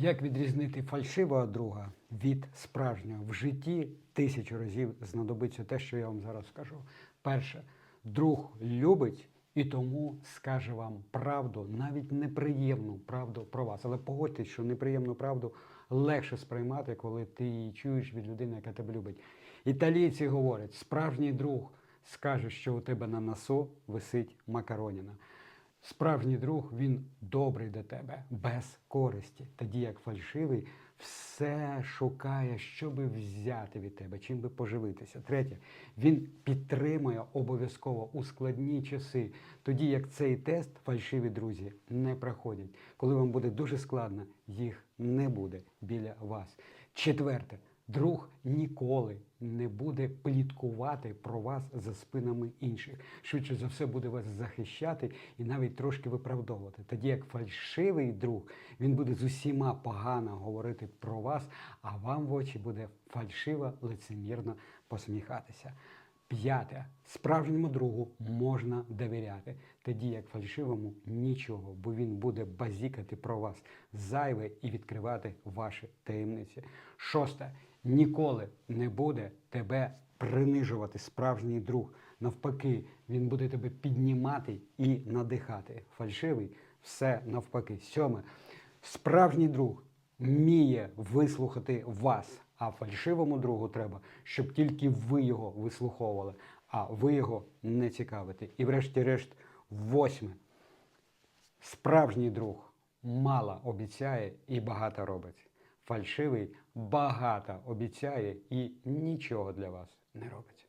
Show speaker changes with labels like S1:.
S1: Як відрізнити фальшивого друга від справжнього? В житті тисячу разів знадобиться те, що я вам зараз скажу. Перше, друг любить і тому скаже вам правду, навіть неприємну правду про вас. Але погодьтесь, що неприємну правду легше сприймати, коли ти її чуєш від людини, яка тебе любить. Італійці говорять, справжній друг скаже, що у тебе на носу висить макароніна. Справжній друг він добрий до тебе, без користі. Тоді як фальшивий все шукає, що би взяти від тебе, чим би поживитися. Третє, він підтримує обов'язково у складні часи, тоді як цей тест фальшиві друзі не проходять. Коли вам буде дуже складно, їх не буде біля вас. Четверте, Друг ніколи не буде пліткувати про вас за спинами інших. Швидше за все буде вас захищати і навіть трошки виправдовувати. Тоді як фальшивий друг, він буде з усіма погано говорити про вас, а вам в очі буде фальшиво, лицемірно посміхатися. П'яте. Справжньому другу можна довіряти, тоді як фальшивому нічого, бо він буде базікати про вас зайве і відкривати ваші таємниці. Шосте. Ніколи не буде тебе принижувати справжній друг. Навпаки, він буде тебе піднімати і надихати. Фальшивий все навпаки. Сьоме. Справжній друг вміє вислухати вас, а фальшивому другу треба, щоб тільки ви його вислуховували, а ви його не цікавите. І врешті-решт, восьме. Справжній друг мало обіцяє і багато робить. Фальшивий багато обіцяє і нічого для вас не робить.